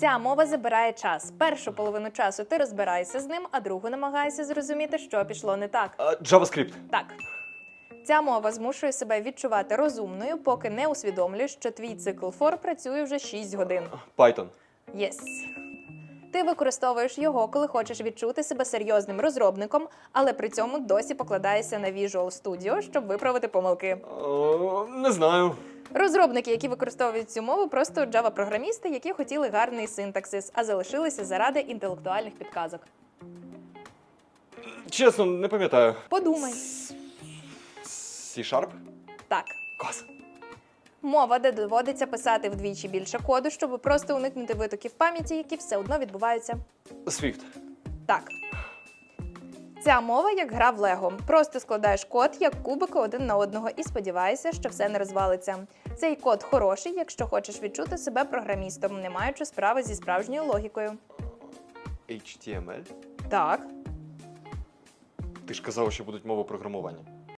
Ця мова забирає час. Першу половину часу ти розбираєшся з ним, а другу намагаєшся зрозуміти, що пішло не так. А, JavaScript. Так. Ця мова змушує себе відчувати розумною, поки не усвідомлюєш, що твій цикл фор працює вже 6 годин. Python. Єс. Ти використовуєш його, коли хочеш відчути себе серйозним розробником, але при цьому досі покладаєшся на Visual Studio, щоб виправити помилки. О, не знаю. Розробники, які використовують цю мову, просто Java-програмісти, які хотіли гарний синтаксис, а залишилися заради інтелектуальних підказок. Чесно, не пам'ятаю. Подумай. C-Sharp? Так. Клас. Мова, де доводиться писати вдвічі більше коду, щоб просто уникнути витоків пам'яті, які все одно відбуваються. Swift. Так. Ця мова як гра в Лего. Просто складаєш код як кубики один на одного і сподіваєшся, що все не розвалиться. Цей код хороший, якщо хочеш відчути себе програмістом, не маючи справи зі справжньою логікою. HTML? Так. Ти ж казав, що будуть мови програмування.